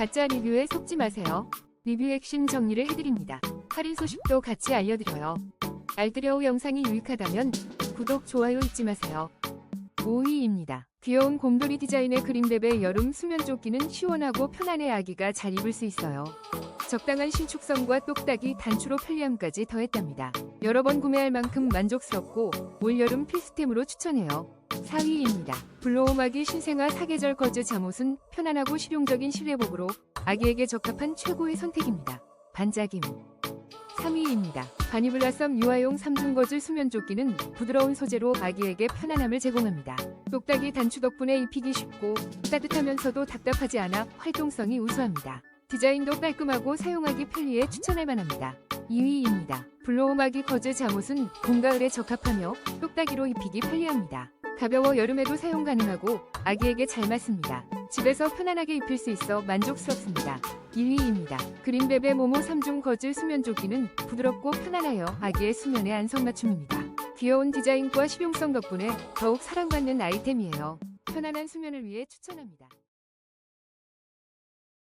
가짜 리뷰에 속지 마세요. 리뷰 핵심 정리를 해드립니다. 할인 소식도 같이 알려드려요. 알뜰여우 영상이 유익하다면 구독, 좋아요 잊지 마세요. 5위입니다. 귀여운 곰돌이 디자인의 그린베베 여름 수면 조끼는 시원하고 편안해 아기가 잘 입을 수 있어요. 적당한 신축성과 똑딱이 단추로 편리함까지 더했답니다. 여러 번 구매할 만큼 만족스럽고 올여름 필수템으로 추천해요. 4위입니다. 블로우마기 신생아 사계절 거즈 잠옷은 편안하고 실용적인 실내복으로 아기에게 적합한 최고의 선택입니다. 반짝임 3위입니다. 바니블라썸 유아용 3중 거즈 수면 조끼는 부드러운 소재로 아기에게 편안함을 제공합니다. 똑딱이 단추 덕분에 입히기 쉽고 따뜻하면서도 답답하지 않아 활동성이 우수합니다. 디자인도 깔끔하고 사용하기 편리해 추천할 만합니다. 2위입니다. 블로우마기 거즈 잠옷은 봄, 가을에 적합하며 똑딱이로 입히기 편리합니다. 가벼워 여름에도 사용 가능하고 아기에게 잘 맞습니다. 집에서 편안하게 입힐 수 있어 만족스럽습니다. 1위입니다. 그린베베 모모 3중 거즈 수면 조끼는 부드럽고 편안하여 아기의 수면에 안성맞춤입니다. 귀여운 디자인과 실용성 덕분에 더욱 사랑받는 아이템이에요. 편안한 수면을 위해 추천합니다.